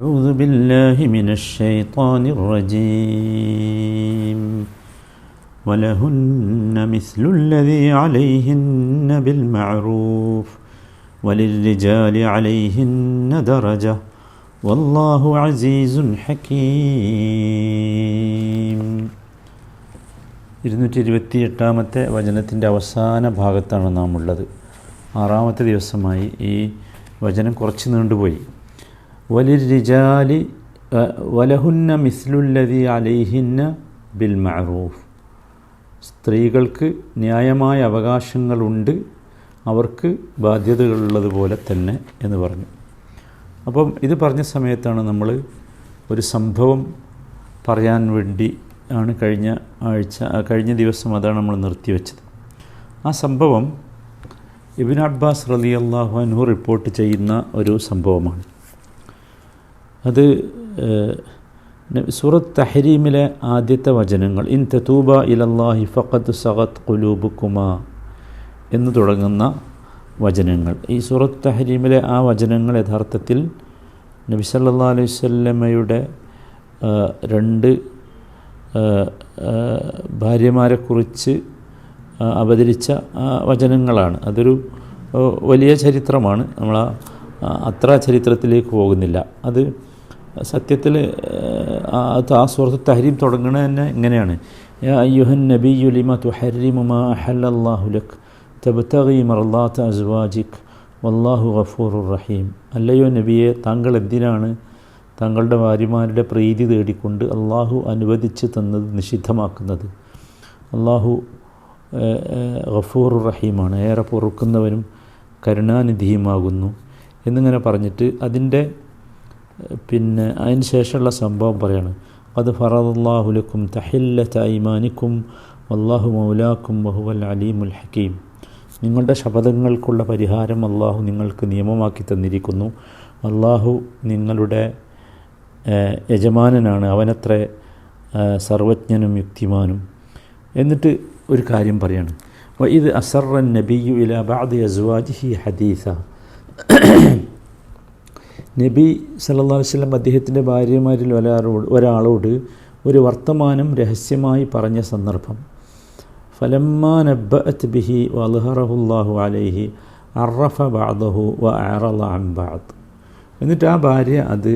أعوذ بالله من الشيطان الرجيم ولهن مثل الذي عليهن بالمعروف وللرجال عليهن درجة والله عزيز حكيم ഇരുന്നൂറ്റി ഇരുപത്തി എട്ടാമത്തെ വചനത്തിൻ്റെ അവസാന ഭാഗത്താണ് നാം ഉള്ളത് ആറാമത്തെ ദിവസമായി ഈ വചനം കുറച്ച് നീണ്ടുപോയി വലിരിജാലി വലഹുന്ന മിസ്ലുല്ലതി അലൈഹിന്ന ബിൽ മഅറൂഫ് സ്ത്രീകൾക്ക് ന്യായമായ അവകാശങ്ങളുണ്ട്. അവർക്ക് ബാധ്യതകളുള്ളതുപോലെ തന്നെ എന്ന് പറഞ്ഞു. അപ്പം ഇത് പറഞ്ഞ സമയത്താണ് നമ്മൾ ഒരു സംഭവം പറയാൻ വേണ്ടി ആണ് കഴിഞ്ഞ ആഴ്ച കഴിഞ്ഞ ദിവസം അതാണ് നമ്മൾ നിർത്തിവെച്ചത്. ആ സംഭവം ഇബിൻ അബ്ബാസ് റലി അള്ളാഹു അൻഹു റിപ്പോർട്ട് ചെയ്യുന്ന ഒരു സംഭവമാണ്. അത് സൂറത്ത് തഹരീമിലെ ആദ്യത്തെ വചനങ്ങൾ ഇൻ തൂബ ഇലല്ലാഹി ഫഖത്ത് സഖത്ത് കുലൂബുക്കുമ എന്ന് തുടങ്ങുന്ന വചനങ്ങൾ. ഈ സൂറത്ത് തഹരീമിലെ ആ വചനങ്ങൾ യഥാർത്ഥത്തിൽ നബി സല്ലാ അലൈഹി സ്വല്ലമ്മയുടെ രണ്ട് ഭാര്യമാരെക്കുറിച്ച് അവതരിച്ച വചനങ്ങളാണ്. അതൊരു വലിയ ചരിത്രമാണ്. നമ്മൾ അത്ര ചരിത്രത്തിലേക്ക് പോകുന്നില്ല. അത് സത്യത്തിൽ ആ സുഹൃത്ത് തഹരീം തുടങ്ങുന്നത് തന്നെ ഇങ്ങനെയാണ്. അയ്യുഹൻ നബിയുലിമ തുഹരിമുമ അഹല്ലാഹുലക് തബ്തഗി മറല്ലാത്ത വല്ലാഹു ഗഫൂർ റഹീം. അല്ലയോ നബിയെ താങ്കൾ എന്തിനാണ് താങ്കളുടെ ഭാര്യമാരുടെ പ്രീതി തേടിക്കൊണ്ട് അള്ളാഹു അനുവദിച്ച് തന്നത് നിഷിദ്ധമാക്കുന്നത്? അള്ളാഹു ഗഫൂർ റഹീമാണ് ഏറെ പൊറുക്കുന്നവനും കരുണാനിധിയുമാകുന്നു. എന്നിങ്ങനെ പറഞ്ഞിട്ട് അതിന്റെ പിന്നെ അതിന് ശേഷമുള്ള സംഭവം പറയാണ്. അത് ഫറദുല്ലാഹുലക്കും തഹില്ല തൈമാനിക്കും അള്ളാഹു മൗലാക്കും ബഹുവൽ അലീമുൽ ഹക്കീം നിങ്ങളുടെ ശപഥങ്ങൾക്കുള്ള പരിഹാരം അള്ളാഹു നിങ്ങൾക്ക് നിയമമാക്കി തന്നിരിക്കുന്നു. അള്ളാഹു നിങ്ങളുടെ യജമാനനാണ്. അവനത്ര സർവജ്ഞനും യുക്തിമാനും. എന്നിട്ട് ഒരു കാര്യം പറയാണ്. ഇത് അസറൻ നബിയു ഇല ബാദ് അസ്വാജിഹി ഹദീസ. നബി സല്ലാ വല്ലം അദ്ദേഹത്തിന്റെ ഭാര്യമാരിൽ ഒരാളോട് ഒരാളോട് ഒരു വർത്തമാനം രഹസ്യമായി പറഞ്ഞ സന്ദർഭം. ഫലമ്മാ നബ്ബഅത്ത് ബിഹി വൽഹറഹുല്ലാഹു അലൈഹി അറഫ ബാദഹു വ അറല എന്നിട്ട് ആ ഭാര്യ അത്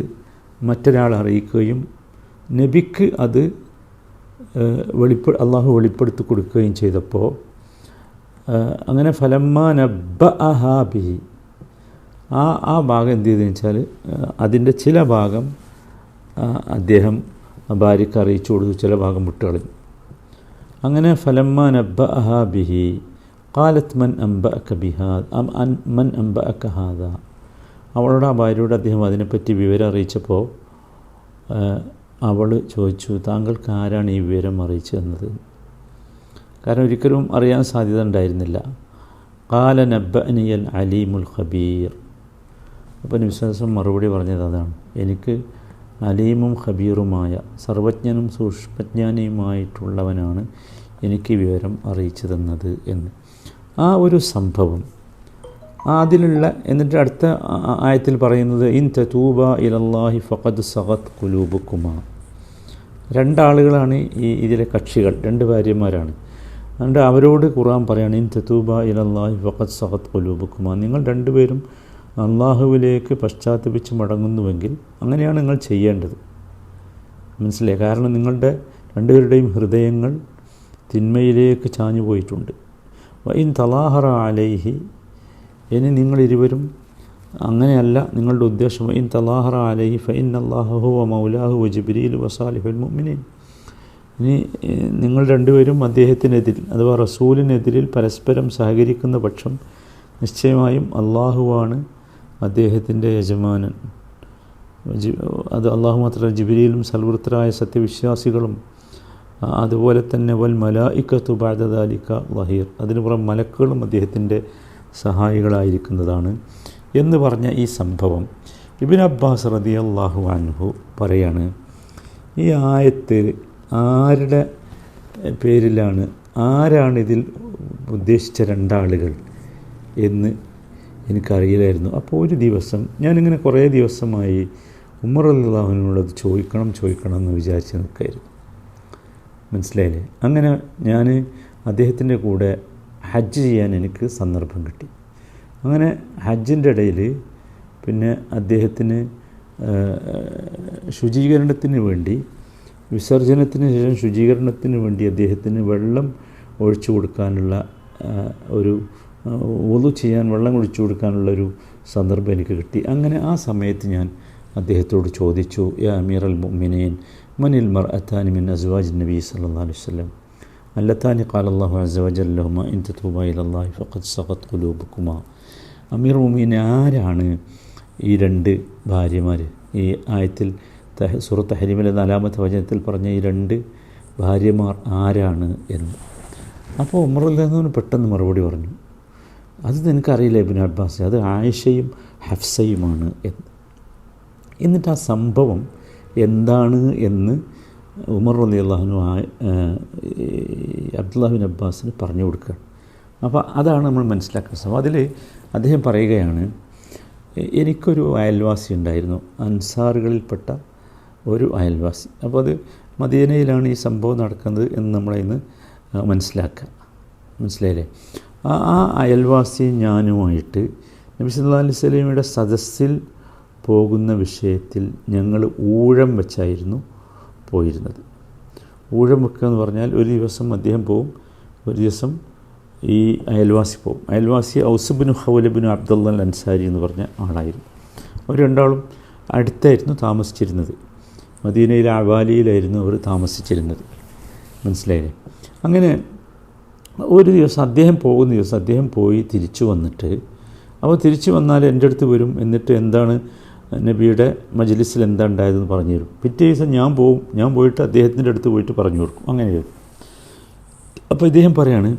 മറ്റൊരാൾ അറിയിക്കുകയും നബിക്ക് അത് വെളിപ്പെ അള്ളാഹു വെളിപ്പെടുത്തി കൊടുക്കുകയും ചെയ്തപ്പോൾ അങ്ങനെ ഫലമ്മാ നബ്ബ അഹാബിഹി ആ ആ ഭാഗം എന്ത് ചെയ്തെന്ന് വെച്ചാൽ അതിന്റെ ചില ഭാഗം അദ്ദേഹം ഭാര്യയ്ക്ക് അറിയിച്ചു കൊടുത്തു ചില ഭാഗം വിട്ടുകളഞ്ഞു. അങ്ങനെ ഫലമ്മ നബ്ബ അഹാബിഹി കാലത്ത് മൻ അംബ ബിഹാദ് മൻ അംബ അക്കഹാദ അവളോട് ആ ഭാര്യയോട് അദ്ദേഹം അതിനെപ്പറ്റി വിവരം അറിയിച്ചപ്പോൾ അവൾ ചോദിച്ചു താങ്കൾക്ക് ആരാണ് ഈ വിവരം അറിയിച്ചു തന്നത് കാരണം ഒരിക്കലും അറിയാൻ സാധ്യത ഉണ്ടായിരുന്നില്ല. കാല നബ്ബ അനിയൽ അലീമുൽ ഖബീർ. അപ്പോൾ വിശ്വാസം മറുപടി പറഞ്ഞത് അതാണ്. എനിക്ക് അലീമും ഖബീറുമായ സർവജ്ഞനും സൂക്ഷ്മജ്ഞാനിയുമായിട്ടുള്ളവനാണ് എനിക്ക് വിവരം അറിയിച്ചു തന്നത് എന്ന്. ആ ഒരു സംഭവം അതിലുള്ള എന്നിട്ട് അടുത്ത ആയത്തിൽ പറയുന്നത് ഇൻ തൂബ ഇലല്ലാഹി ഫഖദ് സഹത് കുമാർ രണ്ടാളുകളാണ് ഈ ഇതിലെ കക്ഷികൾ രണ്ട് ഭാര്യമാരാണ്. അതുകൊണ്ട് അവരോട് ഖുറാൻ പറയുകയാണ് ഇൻ തൂബ ഇലല്ലാഹി ഫഖദ് സഹത് കുമാർ നിങ്ങൾ രണ്ടുപേരും അള്ളാഹുവിലേക്ക് പശ്ചാത്തപിച്ച് മടങ്ങുന്നുവെങ്കിൽ അങ്ങനെയാണ് നിങ്ങൾ ചെയ്യേണ്ടത്. മനസ്സിലായി? കാരണം നിങ്ങളുടെ രണ്ടുപേരുടെയും ഹൃദയങ്ങൾ തിന്മയിലേക്ക് ചാഞ്ഞു പോയിട്ടുണ്ട്. ഇൻ തലാഹറ അലൈഹി ഇനി നിങ്ങളിരുവരും അങ്ങനെയല്ല നിങ്ങളുടെ ഉദ്ദേശം. ഇൻ തലാഹറ അലൈഹി ഫൈൻ അള്ളാഹു വ മൗലാഹു വ ജിബ്രീൽ വസാലിഹുൽ മുഅ്മിനീൻ. ഇനി നിങ്ങൾ രണ്ടുപേരും അദ്ദേഹത്തിനെതിരിൽ അഥവാ റസൂലിനെതിരിൽ പരസ്പരം സഹകരിക്കുന്ന പക്ഷം നിശ്ചയമായും അള്ളാഹുവാണ് അദ്ദേഹത്തിന്റെ യജമാനൻ. അത് അള്ളാഹു മാത്രമല്ല ജിബിരിയിലും സൽവൃത്തരായ സത്യവിശ്വാസികളും അതുപോലെ തന്നെ വൽ മലായിക്കത്തു ബാദദാലിക്ക വഹീർ. അതിനു പുറം മലക്കുകളും അദ്ദേഹത്തിന്റെ സഹായികളായിരിക്കുന്നതാണ് എന്ന് പറഞ്ഞ ഈ സംഭവം. ഇബിൻ അബ്ബാസ് റതി അള്ളാഹു അൻഹു പറയാണ് ഈ ആയത്ത് ആരുടെ പേരിലാണ് ആരാണിതിൽ ഉദ്ദേശിച്ച രണ്ടാളുകൾ എന്ന് എനിക്കറിയില്ലായിരുന്നു. അപ്പോൾ ഒരു ദിവസം ഞാനിങ്ങനെ കുറേ ദിവസമായി ഉമർ അത് ചോദിക്കണം ചോദിക്കണം എന്ന് വിചാരിച്ച് നിൽക്കായിരുന്നു മനസ്സിലായില്ലേ? അങ്ങനെ ഞാൻ അദ്ദേഹത്തിന്റെ കൂടെ ഹജ്ജ് ചെയ്യാൻ എനിക്ക് സന്ദർഭം കിട്ടി. അങ്ങനെ ഹജ്ജിന്റെ ഇടയിൽ പിന്നെ അദ്ദേഹത്തിന് ശുചീകരണത്തിന് വേണ്ടി വിസർജനത്തിന് ശേഷം ശുചീകരണത്തിന് വേണ്ടി അദ്ദേഹത്തിന് വെള്ളം ഒഴിച്ചു കൊടുക്കാനുള്ള ഒരു ഒതു ചെയ്യാൻ വെള്ളം കുഴിച്ചു കൊടുക്കാനുള്ളൊരു സന്ദർഭം എനിക്ക് കിട്ടി. അങ്ങനെ ആ സമയത്ത് ഞാൻ അദ്ദേഹത്തോട് ചോദിച്ചു യാ അമീർ അൽ മുഅ്മിനീൻ മനിൽ മർ അത്താനി മിൻ അസ്വാജ് നബി സല്ലാ അലൈഹി വസല്ലം? അല്ലത്താനി ഖാല അല്ലാഹു അസ്സ വജൽ ലഹുമ ഇൻ തതൂബ ഇലല്ലാഹി ഫഖദ് സഖത് കുലൂബുക്കുമ അമീർ മുമീൻ ആരാണ് ഈ രണ്ട് ഭാര്യമാർ ഈ ആയത്തിൽ സുറത്ത് ഹരിമിലെ നാലാമത്തെ വചനത്തിൽ പറഞ്ഞ ഈ രണ്ട് ഭാര്യമാർ ആരാണ് എന്ന്. അപ്പോൾ ഉമറുല്ലാന്ന് പെട്ടെന്ന് മറുപടി പറഞ്ഞു. അത് നിനക്കറിയില്ല ഇബിൻ അബ്ബാസ്? അത് ആയിഷയും ഹഫ്സയുമാണ് എന്ന്. എന്നിട്ട് ആ സംഭവം എന്താണ് എന്ന് ഉമർ അലി അള്ളാഹുനു അബ്ദുല്ലാഹിബിൻ അബ്ബാസിന് പറഞ്ഞു കൊടുക്കുക. അപ്പോൾ അതാണ് നമ്മൾ മനസ്സിലാക്കുന്ന സംഭവം. അതിൽ അദ്ദേഹം പറയുകയാണ് എനിക്കൊരു അയൽവാസി ഉണ്ടായിരുന്നു അൻസാറുകളിൽപ്പെട്ട ഒരു അയൽവാസി. അപ്പോൾ അത് മദീനയിലാണ് ഈ സംഭവം നടക്കുന്നത് എന്ന് നമ്മളതിന്ന് മനസ്സിലാക്കുക. മനസ്സിലായില്ലേ? ആ അയൽവാസി ഞാനുമായിട്ട് നബി സല്ലാ അലൈഹി സ്വലമിയുടെ സദസ്സിൽ പോകുന്ന വിഷയത്തിൽ ഞങ്ങൾ ഊഴം വെച്ചായിരുന്നു പോയിരുന്നത്. ഊഴം വെക്കുക എന്ന് പറഞ്ഞാൽ ഒരു ദിവസം അദ്ദേഹം പോവും ഒരു ദിവസം ഈ അയൽവാസി പോവും. അയൽവാസി ഔസുബിനു ഹൗലബിനു അബ്ദുള്ള അൻസാരി എന്ന് പറഞ്ഞ ആളായിരുന്നു. അവർ രണ്ടാളും അടുത്തായിരുന്നു താമസിച്ചിരുന്നത്. മദീനയിലെ അവാലിയിലായിരുന്നു അവർ താമസിച്ചിരുന്നത്. മനസ്സിലായില്ലേ? അങ്ങനെ ഒരു ദിവസം അദ്ദേഹം പോകുന്ന ദിവസം അദ്ദേഹം പോയി തിരിച്ചു വന്നിട്ട്. അപ്പോൾ തിരിച്ചു വന്നാൽ എന്റെ അടുത്ത് വരും. എന്നിട്ട് എന്താണ് നബിയുടെ മജ്ലിസിൽ എന്താ ഉണ്ടായതെന്ന് പറഞ്ഞു തരും. പിറ്റേ ദിവസം ഞാൻ പോവും. ഞാൻ പോയിട്ട് അദ്ദേഹത്തിന്റെ അടുത്ത് പോയിട്ട് പറഞ്ഞു കൊടുക്കും. അങ്ങനെ ചെയ്തു അപ്പോൾ ഇദ്ദേഹം പറയാണ്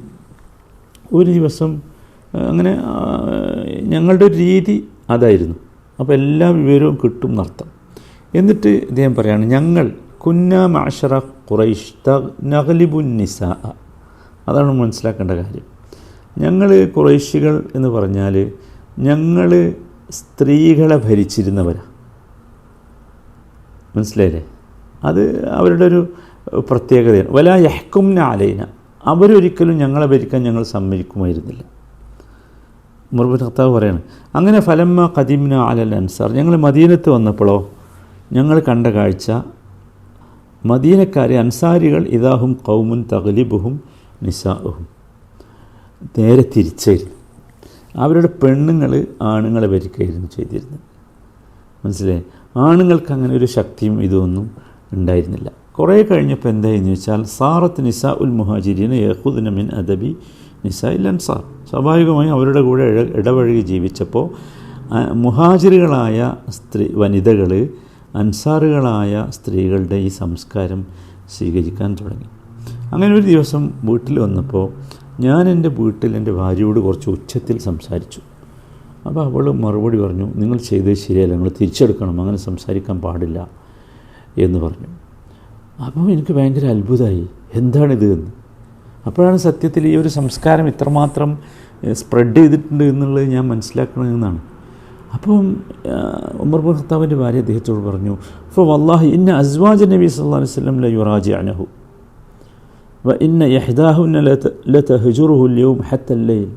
ഒരു ദിവസം അങ്ങനെ ഞങ്ങളുടെ ഒരു രീതി അതായിരുന്നു. അപ്പോൾ എല്ലാ വിവരവും കിട്ടും എന്നർത്ഥം. എന്നിട്ട് ഇദ്ദേഹം പറയാണ് ഞങ്ങൾ കുന്ന മാഷറ ഖുറൈഷ് നഗലിബുൻ നിസ. അതാണ് മനസ്സിലാക്കേണ്ട കാര്യം. ഞങ്ങൾ കുറേശികൾ എന്ന് പറഞ്ഞാൽ ഞങ്ങൾ സ്ത്രീകളെ ഭരിച്ചിരുന്നവരാണ് മനസ്സിലായില്ലേ? അത് അവരുടെ ഒരു പ്രത്യേകതയാണ്. വല യഹ്കുംന ആലയിന അവരൊരിക്കലും ഞങ്ങളെ ഭരിക്കാൻ ഞങ്ങൾ സമ്മതിക്കുമായിരുന്നില്ല. മുർബിൻ ഖത്താവ് പറയാണ് അങ്ങനെ ഫലമ്മ കദീമിന അലൽ അൻസാർ. ഞങ്ങൾ മദീനത്ത് വന്നപ്പോഴോ ഞങ്ങൾ കണ്ട കാഴ്ച മദീനക്കാരെ അൻസാരികൾ ഇതാഹും കൗമുൻ തകലിബുഹും നിസാഹും നേരെ തിരിച്ചായിരുന്നു അവരുടെ പെണ്ണുങ്ങൾ ആണുങ്ങളെ ഭരിക്കുകയായിരുന്നു ചെയ്തിരുന്നത്. മനസ്സിലായി? ആണുങ്ങൾക്ക് അങ്ങനെ ഒരു ശക്തിയും ഇതൊന്നും ഉണ്ടായിരുന്നില്ല. കുറേ കഴിഞ്ഞപ്പോൾ എന്തായെന്ന് വെച്ചാൽ സാറത്ത് നിസാ ഉൽ മുഹാജിരിന് യഹുദിന മിൻ അദബി നിസാ ഇൽ അൻസാർ. സ്വാഭാവികമായും അവരുടെ കൂടെ ഇട ഇടപഴകി ജീവിച്ചപ്പോൾ മുഹാജിറുകളായ സ്ത്രീ വനിതകൾ അൻസാറുകളായ സ്ത്രീകളുടെ ഈ സംസ്കാരം സ്വീകരിക്കാൻ തുടങ്ങി. അങ്ങനെ ഒരു ദിവസം വീട്ടിൽ വന്നപ്പോൾ ഞാൻ എന്റെ വീട്ടിൽ എന്റെ ഭാര്യയോട് കുറച്ച് ഉച്ചത്തിൽ സംസാരിച്ചു. അപ്പോൾ അവൾ മറുപടി പറഞ്ഞു നിങ്ങൾ ചെയ്തത് ശരിയല്ല നിങ്ങൾ തിരിച്ചെടുക്കണം അങ്ങനെ സംസാരിക്കാൻ പാടില്ല എന്ന് പറഞ്ഞു. അപ്പോൾ എനിക്ക് ഭയങ്കര അത്ഭുതമായി എന്താണിത് എന്ന്? അപ്പോഴാണ് സത്യത്തിൽ ഈ ഒരു സംസ്കാരം ഇത്രമാത്രം സ്പ്രെഡ് ചെയ്തിട്ടുണ്ട് എന്നുള്ളത് ഞാൻ മനസ്സിലാക്കണമെന്നാണ് അപ്പം ഉമർ ബുൻ ഖത്താബിന്റെ ഭാര്യ അദ്ദേഹത്തോട് പറഞ്ഞു അപ്പോൾ വല്ലാഹി ഇന്ന അസ്വാജ് നബി സല്ലല്ലാഹു അലൈഹി വസല്ലം ല അനഹു ഇന്ന യഹ്ദാഹുന്ന ലതഹജുറുഹുൽ യൗം ഹത്ത ലൈൽ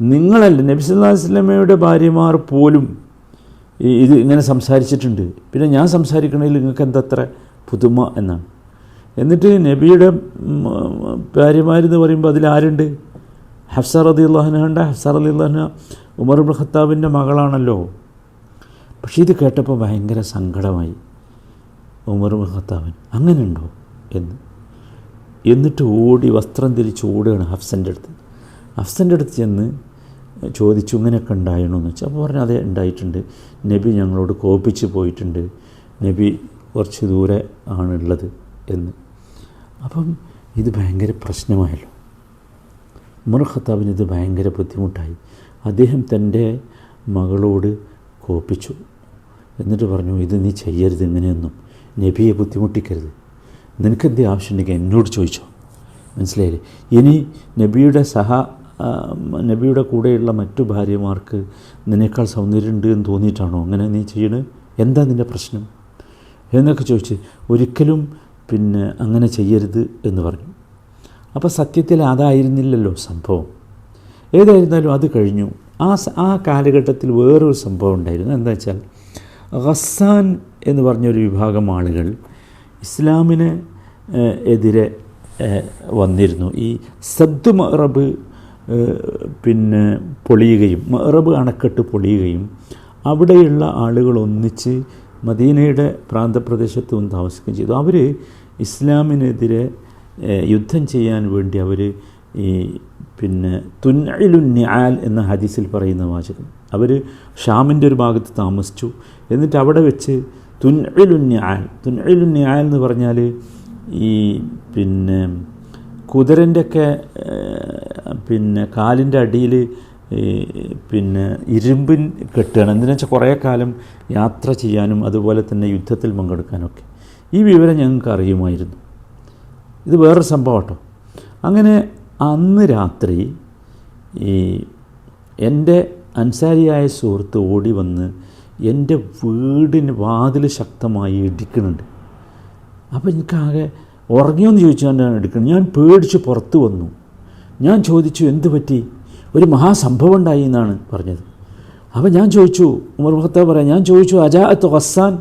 നിങ്ങളല്ല നബി സല്ലല്ലാഹു വസല്ലമയുടെ ഭാര്യമാർ പോലും ഇത് ഇങ്ങനെ സംസാരിച്ചിട്ടുണ്ട്. പിന്നെ ഞാൻ സംസാരിക്കണതിൽ നിങ്ങൾക്ക് എന്തത്ര പുതുമ എന്നാണ്. എന്നിട്ട് നബിയുടെ ഭാര്യമാരെന്ന് പറയുമ്പോൾ അതിൽ ആരുണ്ട്? ഹഫ്സ റതി അള്ളാഹുനുണ്ട് ഹഫ്സ റതി അള്ളാഹുന ഉമർ ഉബ് ഖത്താബിന്റെ മകളാണല്ലോ. പക്ഷേ ഇത് കേട്ടപ്പോൾ ഭയങ്കര സങ്കടമായി. ഉമർ ഉബ് ഖത്താബിൻ അങ്ങനെയുണ്ടോ എന്ന്. എന്നിട്ട് ഓടി വസ്ത്രം തിരിച്ച് ഓടുകയാണ് ഹഫ്സന്റെ അടുത്ത്. ഹഫ്സന്റെ അടുത്ത് ചെന്ന് ചോദിച്ചു ഇങ്ങനെയൊക്കെ ഉണ്ടായിരുന്നു എന്ന് വെച്ചാൽ അപ്പോൾ പറഞ്ഞു അതെ ഉണ്ടായിട്ടുണ്ട്. നബി ഞങ്ങളോട് കോപിച്ച് പോയിട്ടുണ്ട്. നബി കുറച്ച് ദൂരെ ആണുള്ളത് എന്ന്. അപ്പം ഇത് ഭയങ്കര പ്രശ്നമായല്ലോ. ഉമർ ഇത് ഭയങ്കര ബുദ്ധിമുട്ടായി. അദ്ദേഹം തന്റെ മകളോട് കോപ്പിച്ചു എന്നിട്ട് പറഞ്ഞു ഇത് നീ ചെയ്യരുത് ഇങ്ങനെയൊന്നും. നബിയെ ബുദ്ധിമുട്ടിക്കരുത്. നിനക്കെന്തേ ആവശ്യമുണ്ടെങ്കിൽ എന്നോട് ചോദിച്ചോ. മനസ്സിലായില്ലേ? ഇനി നബിയുടെ സഹ നബിയുടെ കൂടെയുള്ള മറ്റു ഭാര്യമാർക്ക് നിന്നേക്കാൾ സൗന്ദര്യമുണ്ട് എന്ന് തോന്നിയിട്ടാണോ അങ്ങനെ നീ ചെയ്യണേ? എന്താ നിന്റെ പ്രശ്നം? എന്നൊക്കെ ചോദിച്ച് ഒരിക്കലും പിന്നെ അങ്ങനെ ചെയ്യരുത് എന്ന് പറഞ്ഞു. അപ്പോൾ സത്യത്തിൽ അതായിരുന്നില്ലല്ലോ സംഭവം. ഏതായിരുന്നാലും അത് കഴിഞ്ഞു. ആ ആ കാലഘട്ടത്തിൽ വേറൊരു സംഭവം ഉണ്ടായിരുന്നു. എന്താ വെച്ചാൽ ഖസാൻ എന്ന് പറഞ്ഞൊരു വിഭാഗം ആളുകൾ ഇസ്ലാമിന് എതിരെ വന്നിരുന്നു. ഈ സദ് മറബ് പിന്നെ പൊളിയുകയും മറബ് അണക്കെട്ട് പൊളിയുകയും അവിടെയുള്ള ആളുകൾ ഒന്നിച്ച് മദീനയുടെ പ്രാന്തപ്രദേശത്ത് താമസിക്കുകയും ചെയ്തു. അവർ ഇസ്ലാമിനെതിരെ യുദ്ധം ചെയ്യാൻ വേണ്ടി അവർ ഈ പിന്നെ തുന്നലു ന്യാൽ എന്ന ഹദീസിൽ പറയുന്ന വാചകം. അവർ ഷാമിന്റെ ഒരു ഭാഗത്ത് താമസിച്ചു. എന്നിട്ട് അവിടെ വെച്ച് തുന്നയിലു ന്യാൽ തുന്നയിലു ന്യാൽ എന്ന് പറഞ്ഞാൽ ഈ പിന്നെ കുതിരന്റെയൊക്കെ പിന്നെ കാലിന്റെ അടിയിൽ പിന്നെ ഇരുമ്പിൻ കെട്ടുകയാണ്. എന്തിനാ വെച്ചാൽ കുറേ കാലം യാത്ര ചെയ്യാനും അതുപോലെ തന്നെ യുദ്ധത്തിൽ പങ്കെടുക്കാനൊക്കെ. ഈ വിവരം ഞങ്ങൾക്ക് അറിയുമായിരുന്നു. ഇത് വേറൊരു സംഭവം കേട്ടോ. അങ്ങനെ അന്ന് രാത്രി ഈ എന്റെ അൻസാരിയായ സുഹൃത്ത് ഓടി വന്ന് എന്റെ വീടിന് വാതിൽ ശക്തമായി ഇടിക്കുന്നുണ്ട്. അപ്പോൾ എനിക്കാകെ ഉറങ്ങിയോന്ന് ചോദിച്ചുകൊണ്ടാണ് എടുക്കുന്നത് ഞാൻ പേടിച്ച് പുറത്ത് വന്നു. ഞാൻ ചോദിച്ചു എന്ത് പറ്റി? ഒരു മഹാസംഭവം ഉണ്ടായി എന്നാണ് പറഞ്ഞത്. അപ്പോൾ ഞാൻ ചോദിച്ചു ഉമർ മുഖത്ത പറയാം ഞാൻ ചോദിച്ചു അജാഅത്ത് ഹസ്സാൻ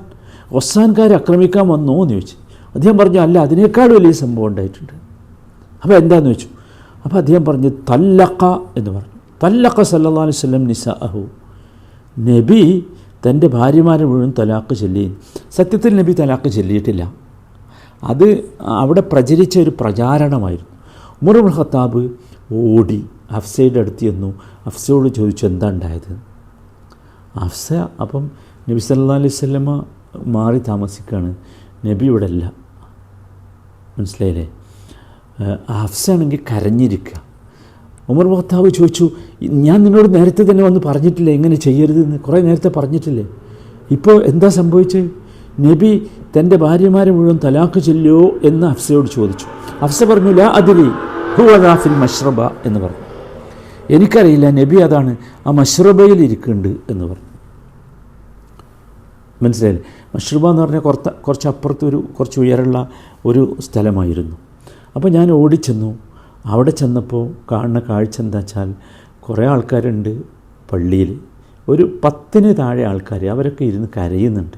ഹസ്സാൻകാർ ആക്രമിക്കാൻ വന്നോ? എന്ന് ചോദിച്ചു. അദ്ദേഹം പറഞ്ഞു അല്ല അതിനേക്കാൾ വലിയ സംഭവം ഉണ്ടായിട്ടുണ്ട്. അപ്പോൾ എന്താണെന്ന് ചോദിച്ചു? അപ്പോൾ അദ്ദേഹം പറഞ്ഞു തല്ലക്ക എന്ന് പറഞ്ഞു. തല്ലക്ക സല്ലാ അലൈവല്ലം നിസ അഹു നബി തന്റെ ഭാര്യമാരെ മുഴുവൻ തലാക്ക് ചൊല്ലി സത്യത്തിൽ നബി തലാക്ക് ചൊല്ലിയിട്ടില്ല. അത് അവിടെ പ്രചരിച്ച ഒരു പ്രചാരണമായിരുന്നു. ഉമറുൽ ഖത്താബ് ഓടി ഹഫ്സയുടെ അടുത്ത് ചെന്നു. അഫ്സയോട് ചോദിച്ചു എന്താ ഉണ്ടായത്? ഹഫ്സ അപ്പം നബി സല്ലാ അലൈഹി സ്വലമ മാറി താമസിക്കുകയാണ്. നബി ഇവിടെ അല്ല. മനസ്സിലായില്ലേ? ഹഫ്സ ആണെങ്കിൽ കരഞ്ഞിരിക്കുക. ഉമർ ഭർത്താവ് ചോദിച്ചു ഞാൻ നിന്നോട് നേരത്തെ തന്നെ വന്ന് പറഞ്ഞിട്ടില്ലേ? എങ്ങനെ ചെയ്യരുതെന്ന്? കുറേ നേരത്തെ പറഞ്ഞിട്ടില്ലേ? ഇപ്പോൾ എന്താ സംഭവിച്ചത് നബി തന്റെ ഭാര്യമാരെ മുഴുവൻ തലാക്ക് ചെല്ലോ എന്ന് അഫ്സയോട് ചോദിച്ചു. അഫ്സ പറഞ്ഞു ലാ അതിരി ഹുവദാഫിൽ മഷ്റബ എന്ന് പറഞ്ഞു. എനിക്കറിയില്ല നബി അതാണ് ആ മഷ്റബയിൽ ഇരിക്കുന്നുണ്ട് എന്ന് പറഞ്ഞു. മനസ്സിലായില്ലേ? മഷ്റബ എന്ന് പറഞ്ഞാൽ കുറച്ച് കുറച്ച് അപ്പുറത്ത് ഒരു കുറച്ച് ഉയരമുള്ള ഒരു സ്ഥലമായിരുന്നു. അപ്പോൾ ഞാൻ ഓടിച്ചെന്നു. അവിടെ ചെന്നപ്പോൾ കാണുന്ന കാഴ്ച എന്താ വെച്ചാൽ കുറേ ആൾക്കാരുണ്ട് പള്ളിയിൽ. ഒരു പത്തിന് താഴെ ആൾക്കാർ അവരൊക്കെ ഇരുന്ന് കരയുന്നുണ്ട്.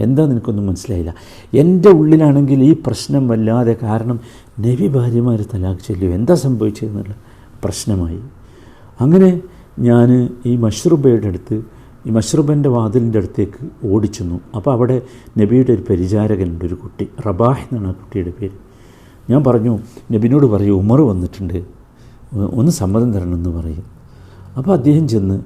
എന്താ നിനക്കൊന്നും മനസ്സിലായില്ല? എന്റെ ഉള്ളിലാണെങ്കിൽ ഈ പ്രശ്നം വല്ലാതെ കാരണം നബി ഭാര്യമാർ തലാഖ് ചൊല്ലു എന്താ സംഭവിച്ചതെന്നുള്ള പ്രശ്നമായി. അങ്ങനെ ഞാൻ ഈ മഷ്റൂബയുടെ അടുത്ത് ഈ മഷ്റൂബന്റെ വാതിലിന്റെ അടുത്തേക്ക് ഓടിച്ചെന്നു. അപ്പോൾ അവിടെ നബിയുടെ ഒരു പരിചാരകനുണ്ട് ഒരു കുട്ടി. റബാഹ് എന്നാണ് ആ കുട്ടിയുടെ പേര്. ഞാൻ പറഞ്ഞു നബിനോട് പറയൂ ഉമർ വന്നിട്ടുണ്ട്. ഒന്ന് സമ്മതം തരണമെന്ന് പറയും. അപ്പോൾ അദ്ദേഹം ചെന്ന്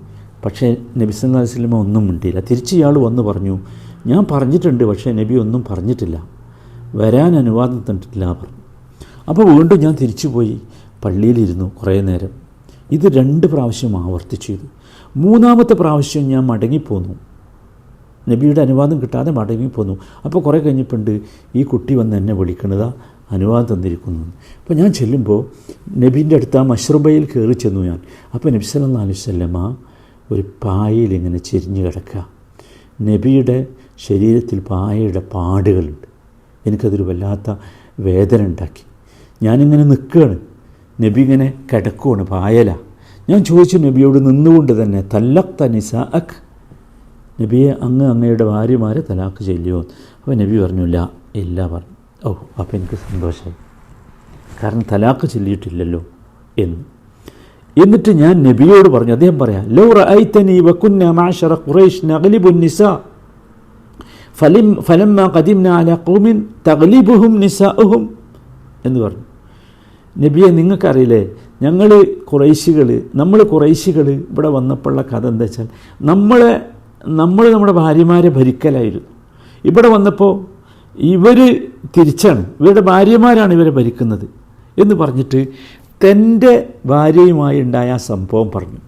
പക്ഷേ നബി സല്ലല്ലാഹു അലൈഹി വസല്ലമ ഒന്നും മിണ്ടിയില്ല. തിരിച്ച് ഇയാൾ വന്ന് പറഞ്ഞു ഞാൻ പറഞ്ഞിട്ടുണ്ട് പക്ഷേ നബി ഒന്നും പറഞ്ഞിട്ടില്ല. വരാൻ അനുവാദം തന്നിട്ടില്ല പറഞ്ഞു. അപ്പോൾ വീണ്ടും ഞാൻ തിരിച്ചു പോയി പള്ളിയിലിരുന്നു കുറേ നേരം. ഇത് രണ്ട് പ്രാവശ്യം ആവർത്തിച്ചു. ഇത് മൂന്നാമത്തെ പ്രാവശ്യം ഞാൻ മടങ്ങിപ്പോന്നു. നബിയുടെ അനുവാദം കിട്ടാതെ മടങ്ങിപ്പോന്നു. അപ്പോൾ കുറേ കഴിഞ്ഞപ്പോണ്ട് ഈ കുട്ടി വന്ന് എന്നെ വിളിക്കണതാ. അനുവാദം തന്നിരിക്കുന്നു. അപ്പോൾ ഞാൻ ചെല്ലുമ്പോൾ നബീന്റെ അടുത്ത് ആ മഷ്റൂബയിൽ കയറി ചെന്നു ഞാൻ. അപ്പോൾ നബി സല്ലല്ലാഹു അലൈഹി വസല്ലമ ഒരു പായയിൽ ഇങ്ങനെ ചെരിഞ്ഞ് കിടക്കുക നബിയുടെ ശരീരത്തിൽ പായയുടെ പാടുകളുണ്ട്. എനിക്കതൊരു വല്ലാത്ത വേദന ഉണ്ടാക്കി. ഞാനിങ്ങനെ നിൽക്കുകയാണ് നബി ഇങ്ങനെ കിടക്കുകയാണ് പായല. ഞാൻ ചോദിച്ചു നബിയോട് നിന്നുകൊണ്ട് തന്നെ തല്ലക്ത നിസ അഖ് നബിയെ അങ്ങ് അങ്ങയുടെ ഭാര്യമാരെ തലാക്ക് ചെല്ലുമോ അപ്പോൾ നബി പറഞ്ഞില്ല ഇല്ല പറഞ്ഞു. ഓ അപ്പോൾ എനിക്ക് സന്തോഷമായി കാരണം തലാക്ക് ചൊല്ലിയിട്ടില്ലല്ലോ എന്ന്. എന്നിട്ട് ഞാൻ നബിയോട് പറഞ്ഞു അദ്ദേഹം പറയാം ലോ റഅയ്തനി വകുന്ന മാശറ ഖുറൈഷ് നഗ്ലിബു നിസാ ഫലിം ഫലമ്മ ഖദിംന അല ഖൗമിൻ തഗ്ലിബുഹും നിസാഉഹും എന്ന് പറഞ്ഞു. നബിയെ നിങ്ങൾക്കറിയില്ലേ ഞങ്ങൾ കുറേശികൾ നമ്മൾ കുറേശികൾ ഇവിടെ വന്നപ്പോഴുള്ള കഥ എന്താ വെച്ചാൽ നമ്മളെ നമ്മൾ നമ്മുടെ ഭാര്യമാരെ ഭരിക്കലായിരുന്നു. ഇവിടെ വന്നപ്പോൾ ഇവർ തിരിച്ചാണ്. ഇവരുടെ ഭാര്യമാരാണ് ഇവരെ ഭരിക്കുന്നത്. എന്ന് പറഞ്ഞിട്ട് തന്റെ ഭാര്യയുമായി ഉണ്ടായ സംഭവം പറഞ്ഞു.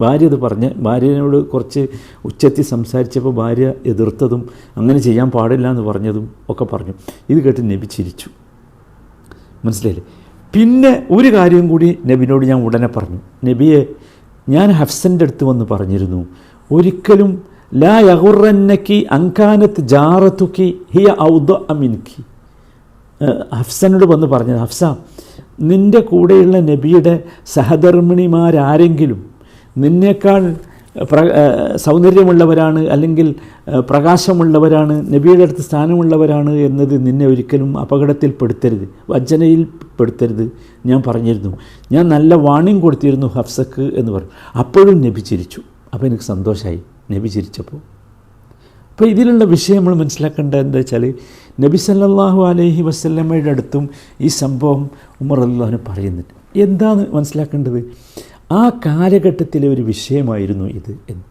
ഭാര്യ അത് പറഞ്ഞ് ഭാര്യനോട് കുറച്ച് ഉച്ചത്തി സംസാരിച്ചപ്പോൾ ഭാര്യ എതിർത്തതും അങ്ങനെ ചെയ്യാൻ പാടില്ല എന്ന് പറഞ്ഞതും ഒക്കെ പറഞ്ഞു. ഇത് കേട്ട് നബി ചിരിച്ചു. മനസ്സിലായില്ലേ? പിന്നെ ഒരു കാര്യം കൂടി നബിനോട് ഞാൻ ഉടനെ പറഞ്ഞു. നബിയെ ഞാൻ ഹഫ്സന്റെ അടുത്ത് വന്ന് പറഞ്ഞിരുന്നു. ഒരിക്കലും ലാ യഹുറന്നക്കി അങ്കാനത്ത് ജാറത്തുക്കി ഹിയ ഔദ അമിൻകി ഹഫ്സനോട് വന്ന് പറഞ്ഞത് ഹഫ്സ നിന്റെ കൂടെയുള്ള നബിയുടെ സഹധർമ്മിണിമാരാരെങ്കിലും നിന്നേക്കാൾ പ്ര സൗന്ദര്യമുള്ളവരാണ് അല്ലെങ്കിൽ പ്രകാശമുള്ളവരാണ് നബിയുടെ അടുത്ത് സ്ഥാനമുള്ളവരാണ് എന്നത് നിന്നെ ഒരിക്കലും അപകടത്തിൽപ്പെടുത്തരുത് വഞ്ചനയിൽ പെടുത്തരുത് ഞാൻ പറഞ്ഞിരുന്നു. ഞാൻ നല്ല വാണിംഗ് കൊടുത്തിരുന്നു ഹഫ്സക്ക് എന്ന് പറഞ്ഞു. അപ്പോഴും നബി ചിരിച്ചു. അപ്പോൾ എനിക്ക് സന്തോഷമായി നബി ചിരിച്ചപ്പോൾ അപ്പോൾ ഇതിലുള്ള വിഷയം നമ്മൾ മനസ്സിലാക്കേണ്ടത് എന്താ വെച്ചാൽ നബി സല്ലാഹു അലഹി വസ്ല്ലമ്മയുടെ അടുത്തും ഈ സംഭവം ഉമർ അള്ളാഹുന് പറയുന്നുണ്ട്. എന്താണ് മനസ്സിലാക്കേണ്ടത്? ആ കാലഘട്ടത്തിലെ ഒരു വിഷയമായിരുന്നു ഇത് എന്ന്.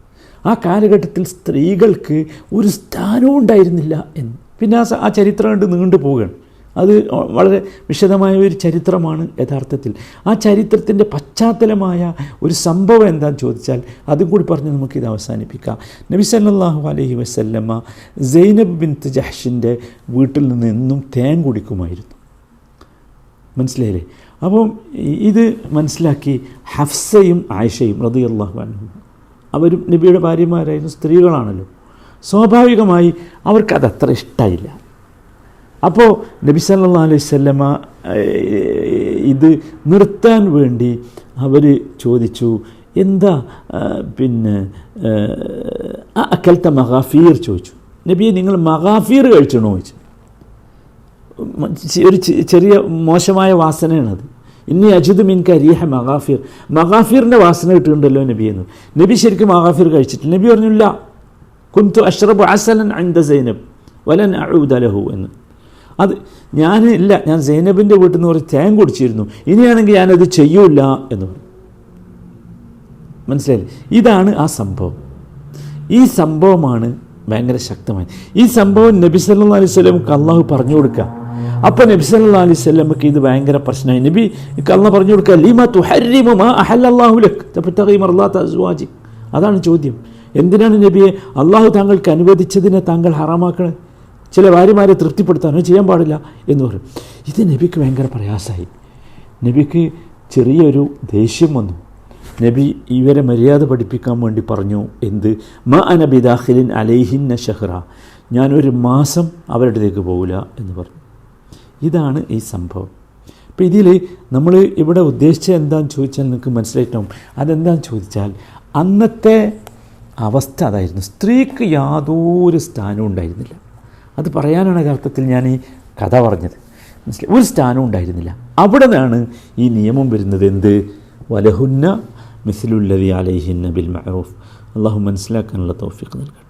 ആ കാലഘട്ടത്തിൽ സ്ത്രീകൾക്ക് ഒരു സ്ഥാനവും ഉണ്ടായിരുന്നില്ല എന്ന്. പിന്നെ ആ ചരിത്രം കണ്ട് നീണ്ടു പോവുകയാണ് അത് വളരെ വിശദമായ ഒരു ചരിത്രമാണ് യഥാർത്ഥത്തിൽ. ആ ചരിത്രത്തിന്റെ പശ്ചാത്തലമായ ഒരു സംഭവം എന്താണെന്ന് ചോദിച്ചാൽ അതും കൂടി പറഞ്ഞ് നമുക്കിത് അവസാനിപ്പിക്കാം. നബി സല്ലാഹു അലഹി വസല്ലമ്മ സൈനബ് ബിൻ ജഹ്ഷിന്റെ വീട്ടിൽ നിന്ന് എന്നും തേൻ കുടിക്കുമായിരുന്നു. മനസ്സിലായില്ലേ? അപ്പം ഇത് മനസ്സിലാക്കി ഹഫ്സയും ആയിഷയും റളിയല്ലാഹു അൻഹു അവരും നബിയുടെ ഭാര്യമാരായിരുന്നു സ്ത്രീകളാണല്ലോ. സ്വാഭാവികമായി അവർക്കത് അത്ര ഇഷ്ടമായില്ല അപ്പോൾ നബി സല്ലാ അലൈഹി വസല്ലമ ഇത് നിർത്താൻ വേണ്ടി അവർ ചോദിച്ചു എന്താ? പിന്നെ ആ അക്കലത്തെ മഹാഫീർ ചോദിച്ചു. നബിയെ നിങ്ങൾ മഹാഫീർ കഴിച്ചണോ? ചോദിച്ചു. ഒരു ചെറിയ മോശമായ വാസനയാണത്. ഇനി അജിത് മിൻ കരിയഹ മഹാഫീർ മഹാഫീറിന്റെ വാസന കിട്ടുന്നുണ്ടല്ലോ നബി എന്ന് നബി ശരിക്കും മഹാഫീർ കഴിച്ചിട്ടില്ല. നബി പറഞ്ഞില്ല കുന്തു അഷ്റബ് അസലൻ അൻദ സൈനബ് വലൻ അഴുദലഹു എന്ന്. അത് ഞാൻ ഇല്ല ഞാൻ സൈനബിന്റെ വീട്ടിൽ നിന്ന് കുറച്ച് തേൻ കുടിച്ചിരുന്നു. ഇനിയാണെങ്കിൽ ഞാനത് ചെയ്യൂല എന്ന് പറഞ്ഞു. മനസ്സിലായി ഇതാണ് ആ സംഭവം. ഈ സംഭവമാണ് ഭയങ്കര ശക്തമായി ഈ സംഭവം നബി സല്ലാ അലൈഹി സ്വലമുക്ക് അള്ളാഹു പറഞ്ഞു കൊടുക്കുക. അപ്പോൾ നബി സല്ലാ അലൈഹി സ്വലമുക്ക് ഇത് ഭയങ്കര പ്രശ്നമായി. നബി അള്ളാഹ് പറഞ്ഞു കൊടുക്കുക ലീമ തുഹരിമു മാ അഹല്ലല്ലാഹു ലക്. തബ്തഗി മർളാത അസ്വാജി അതാണ് ചോദ്യം. എന്തിനാണ് നബിയെ? അള്ളാഹു താങ്കൾക്ക് അനുവദിച്ചതിനെ താങ്കൾ ഹറാമാക്കണത് ചില ഭാര്യമാരെ തൃപ്തിപ്പെടുത്താനോ ചെയ്യാൻ പാടില്ല എന്ന് പറയും. ഇത് നബിക്ക് ഭയങ്കര പ്രയാസമായി. നബിക്ക് ചെറിയൊരു ദേഷ്യം വന്നു. നബി ഇവരെ മര്യാദ പഠിപ്പിക്കാൻ വേണ്ടി പറഞ്ഞു എന്ത്? മ അനബി ദാഹിലിൻ അലൈഹിന്ന ഷഹ്റ. ഞാനൊരു മാസം അവരുടെ അടുത്തേക്ക് പോകില്ല എന്ന് പറഞ്ഞു. ഇതാണ് ഈ സംഭവം. അപ്പോൾ ഇതിൽ നമ്മൾ ഇവിടെ ഉദ്ദേശിച്ചത് എന്താണെന്ന് ചോദിച്ചാൽ നിങ്ങൾക്ക് മനസ്സിലായിട്ടും അതെന്താണെന്ന് ചോദിച്ചാൽ അന്നത്തെ അവസ്ഥ അതായിരുന്നു. സ്ത്രീക്ക് യാതൊരു സ്ഥാനവും ഉണ്ടായിരുന്നില്ല. അത് പറയാനാണ് യഥാർത്ഥത്തിൽ ഞാൻ ഈ കഥ പറഞ്ഞത്. മനസ്സിലായി? ഒരു സ്ഥാനവും ഉണ്ടായിരുന്നില്ല. അവിടെ നിന്നാണ് ഈ നിയമം വരുന്നത്. എന്ത്? വലഹുന്ന മിസിലുല്ലതി അലൈഹിന്ന ബിൽ മഅറൂഫ്. അള്ളാഹു മനസ്സിലാക്കാനുള്ള തോഫിക്ക് നൽകട്ടെ.